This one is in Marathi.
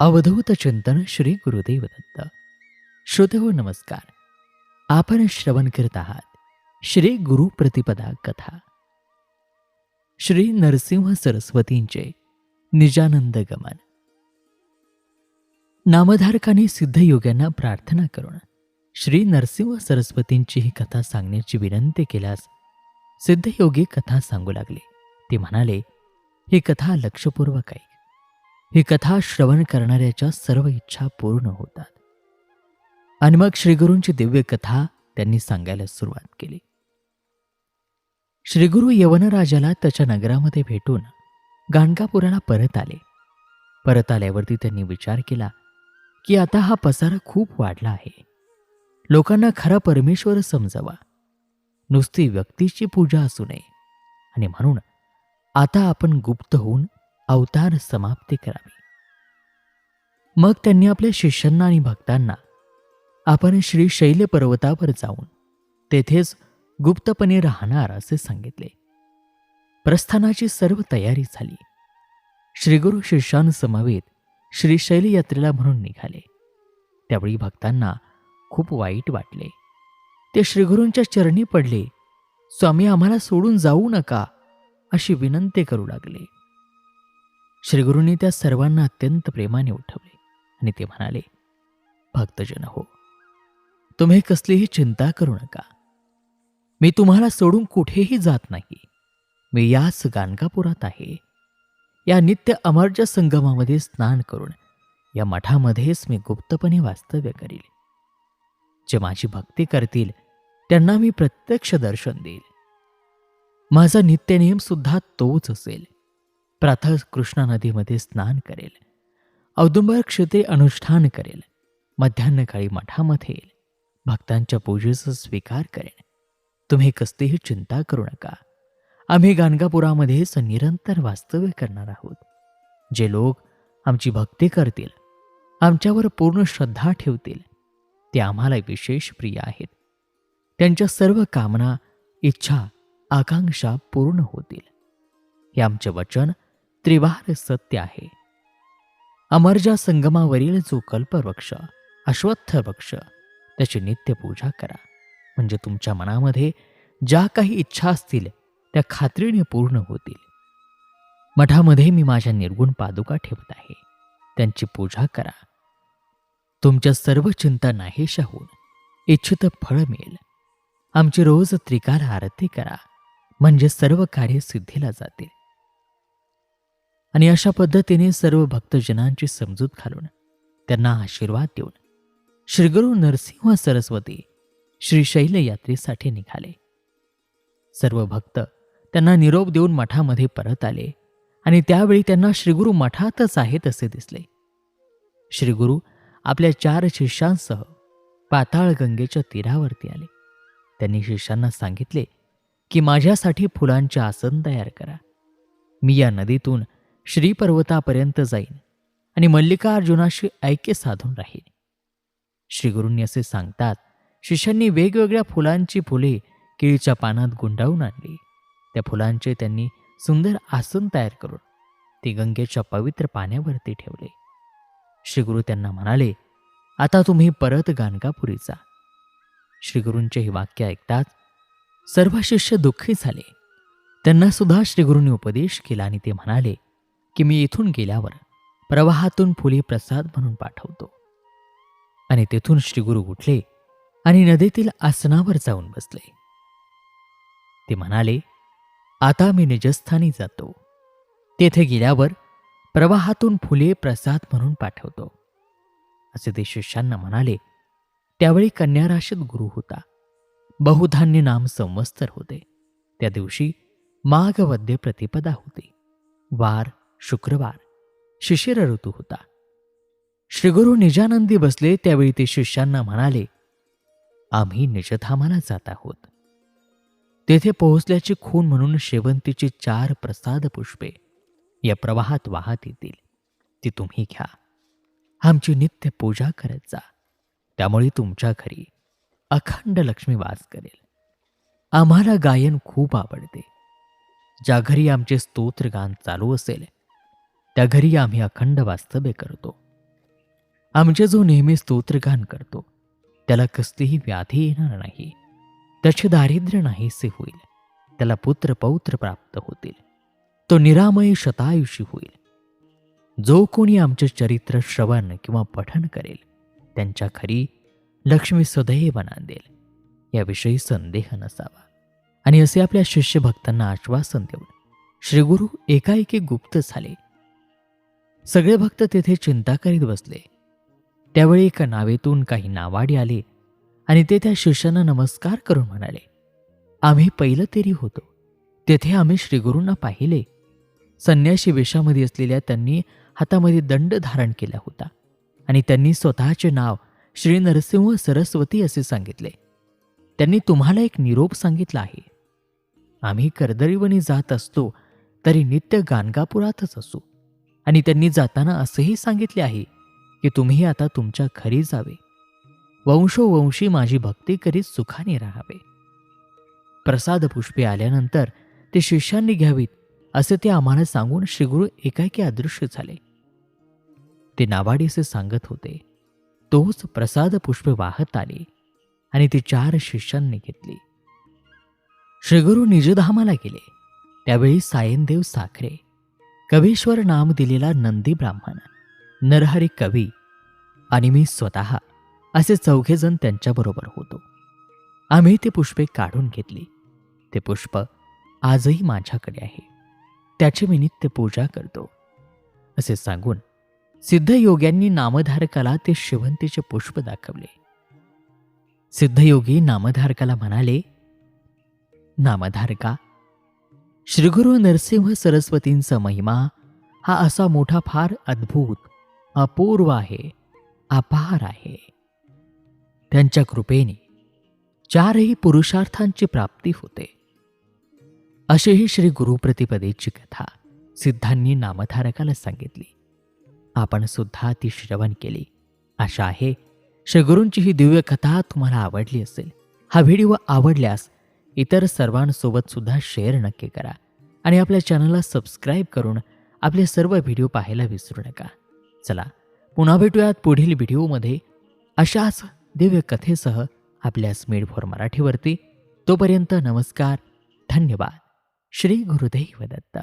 अवधूत चिंतन श्री गुरुदेव दत्त श्रोते हो, नमस्कार. आपण श्रवण करत आहात श्री गुरु प्रतिपदा कथा. श्री नरसिंह सरस्वतींचे निजानंद गमन. नामधारकाने सिद्धयोग्यांना प्रार्थना करून श्री नरसिंह सरस्वतींची ही कथा सांगण्याची विनंती केल्यास सिद्धयोगी कथा सांगू लागले. ते म्हणाले ही कथा लक्षपूर्वक आहे ही कथा श्रवण करणाऱ्याच्या सर्व इच्छा पूर्ण होतात. आणि मग श्रीगुरूंची दिव्य कथा त्यांनी सांगायला सुरुवात केली. श्रीगुरु यवनराजाला त्याच्या नगरामध्ये भेटून गाणगापुराला परत आले. परत आल्यावरती त्यांनी विचार केला की आता हा पसारा खूप वाढला आहे. लोकांना खरा परमेश्वर समजावा. नुसती व्यक्तीची पूजा असू नये. आणि म्हणून आता आपण गुप्त होऊन अवतार समाप्ती करावी. मग त्यांनी आपल्या शिष्यांना आणि भक्तांना आपण श्री शैल पर्वतावर जाऊन तेथेच गुप्तपणे राहणार असे सांगितले. प्रस्थानाची सर्व तयारी झाली. श्रीगुरु शिष्यांसमवेत श्रीशैल यात्रेला म्हणून निघाले. त्यावेळी भक्तांना खूप वाईट वाटले. ते श्रीगुरूंच्या चरणी पडले. स्वामी आम्हाला सोडून जाऊ नका अशी विनंती करू लागले. श्रीगुरूंनी त्या सर्वांना अत्यंत प्रेमाने उठवले आणि ते म्हणाले भक्तजन हो तुम्ही कसलीही चिंता करू नका. मी तुम्हाला सोडून कुठेही जात नाही. मी याच गाणगापुरात आहे. या नित्य अमर्ज संगमामध्ये स्नान करून या मठामध्येच मी गुप्तपणे वास्तव्य करील. जे माझी भक्ती करतील त्यांना मी प्रत्यक्ष दर्शन देईल. माझा नित्यनियम सुद्धा तोच असेल. प्रातः कृष्णा नदीमध्ये स्नान करेल. औदुंबर क्षेत्री अनुष्ठान करेल. मध्यान्हकाळी मठामध्ये येईल. भक्तांच्या पूजेचा स्वीकार करेन तुम्ही कसलीही चिंता करू नका. आम्ही गाणगापुरामध्ये निरंतर वास्तव्य करणार आहोत. जे लोक आमची भक्ती करतील आमच्यावर पूर्ण श्रद्धा ठेवतील ते आम्हाला विशेष प्रिय आहेत. त्यांच्या सर्व कामना इच्छा आकांक्षा पूर्ण होतील. हे आमचे वचन त्रिवार सत्य आहे. अमरजा संगमावरील जो कल्पवृक्ष अश्वत्थ वृक्ष त्याची नित्य पूजा करा. म्हणजे तुमच्या मनामध्ये ज्या काही इच्छा असतील त्या खात्रीने पूर्ण होतील. मठामध्ये मी माझ्या निर्गुण पादुका ठेवत आहे. त्यांची पूजा करा. तुमच्या सर्व चिंता नाहीशा होऊन इच्छित फळ मिळेल. आमची रोज त्रिकाल आरती करा. म्हणजे सर्व कार्य सिद्धीला जातील. आणि अशा पद्धतीने सर्व भक्तजनांची समजूत घालून त्यांना आशीर्वाद देऊन श्रीगुरु नरसिंह सरस्वती श्रीशैल यात्रेसाठी निघाले. सर्व भक्त त्यांना निरोप देऊन मठामध्ये परत आले आणि त्यावेळी त्यांना श्रीगुरु मठातच आहेत असे दिसले. श्रीगुरु आपल्या चार शिष्यांसह पाताळ गंगेच्या तीरावरती आले. त्यांनी शिष्यांना सांगितले की माझ्यासाठी फुलांचे आसन तयार करा. मी या नदीतून श्रीपर्वतापर्यंत जाईन आणि मल्लिकार्जुनाशी ऐक्य साधून राहीन. श्रीगुरूंनी असे सांगतात शिष्यांनी वेगवेगळ्या फुलांची फुले केळीच्या पानात गुंडाळून आणली. त्या फुलांचे त्यांनी सुंदर आसन तयार करून ते गंगेच्या पवित्र पाण्यावरती ठेवले. श्रीगुरू त्यांना म्हणाले आता तुम्ही परत गाणगापुरी जा. श्रीगुरूंचे हे वाक्य ऐकताच सर्व शिष्य दुःखी झाले. त्यांना सुद्धा श्रीगुरूंनी उपदेश केला आणि ते म्हणाले की मी इथून गेल्यावर प्रवाहातून फुले प्रसाद म्हणून पाठवतो. आणि तेथून श्रीगुरु उठले आणि नदीतील आसनावर जाऊन बसले. ते म्हणाले आता मी निजस्थानी जातो. तेथे गेल्यावर प्रवाहातून फुले प्रसाद म्हणून पाठवतो. असे ते शिष्यांना म्हणाले त्यावेळी कन्याराशीत गुरु होता. बहुधान्य नाम संवत्सर होते. त्या दिवशी माघवद्य प्रतिपदा होती. वार शुक्रवार शिशिर ऋतू होता. श्रीगुरु निजानंदी बसले त्यावेळी ते शिष्यांना म्हणाले आम्ही निजधामाला जात आहोत. तेथे पोहोचल्याची खून म्हणून शेवंतीची चार प्रसाद पुष्पे या प्रवाहात वाहत येतील. ती तुम्ही घ्या. आमची नित्य पूजा करत जा. त्यामुळे तुमच्या घरी अखंड लक्ष्मी वास करेल. आम्हाला गायन खूप आवडते. ज्या घरी आमचे स्तोत्रगान चालू असेल त्या घरी आम्ही अखंड वास्तव्य करतो. आमच्या जो नेहमी स्तोत्रगान करतो त्याला कसलीही व्याधी येणार नाही. त्याचे दारिद्र्य नाहीसे होईल. त्याला पुत्र पौत्र प्राप्त होतील. तो निरामय शतायुषी होईल. जो कोणी आमचे चरित्र श्रवण किंवा पठन करेल त्यांच्या खरी लक्ष्मी सदैव नांदेल. याविषयी संदेह नसावा. आणि असे आपल्या शिष्य भक्तांना आश्वासन देऊन श्रीगुरु एकाएकी गुप्त झाले सगळे भक्त तेथे चिंता करीत बसले. त्यावेळी एका नावेतून काही नावाडी आले आणि ते त्या शिष्यांना नमस्कार करून म्हणाले आम्ही पहिलं तेरी होतो. तेथे आम्ही श्रीगुरूंना पाहिले. संन्याशी वेशामध्ये असलेल्या त्यांनी हातामध्ये दंड धारण केला होता आणि त्यांनी स्वतःचे नाव श्री नरसिंह सरस्वती असे सांगितले. त्यांनी तुम्हाला एक निरोप सांगितला आहे. आम्ही कर्दळीवणी जात असतो तरी नित्य गाणगापुरातच असू. आणि त्यांनी जाताना असंही सांगितले आहे की तुम्ही आता तुमच्या घरी जावे. वंशोवंशी माझी भक्ती करीत सुखाने राहावे. प्रसाद पुष्पे आल्यानंतर ते शिष्यांनी घ्यावीत असे ते आम्हाला सांगून श्रीगुरु एकाएकी अदृश्य झाले. ते नावाडीसे सांगत होते तोच प्रसाद पुष्पे वाहत आले आणि ती चार शिष्यांनी घेतली. श्रीगुरु निजधामाला गेले. त्यावेळी सायनदेव साखरे कवीश्वर नाम दिलेला नंदी ब्राह्मण नरहरी कवी आणि मी स्वतः असे चौघेजण त्यांच्याबरोबर होतो. आम्ही ते पुष्पे काढून घेतली. ते पुष्प आजही माझ्याकडे आहे. त्याची मी नित्य पूजा करतो. असे सांगून सिद्धयोग्यांनी नामधारकाला ते शिवंतीचे पुष्प दाखवले. सिद्धयोगी नामधारकाला म्हणाले नामधारका श्रीगुरु नरसिंह सरस्वतींचा महिमा हा असा मोठा फार अद्भुत अपूर्व आहे अपार आहे. त्यांच्या कृपेने चारही पुरुषार्थांची प्राप्ती होते. अशीही श्री गुरुप्रतिपदेची कथा सिद्धांनी नामधारकाला सांगितली. आपण सुद्धा ती श्रवण केली. आशा आहे श्रीगुरूंची ही दिव्य कथा तुम्हाला आवडली असेल. हा व्हिडिओ आवडल्यास इतर सर्वांसोबत सुद्धा शेअर नक्की करा. आणि आपल्या चॅनलला सबस्क्राईब करून आपले सर्व व्हिडिओ पाहायला विसरू नका. चला पुन्हा भेटूयात पुढील व्हिडिओमध्ये अशाच दिव्य कथेसह आपल्या स्मेड फॉर मराठीवरती. तोपर्यंत नमस्कार धन्यवाद. श्री गुरुदेव दत्त.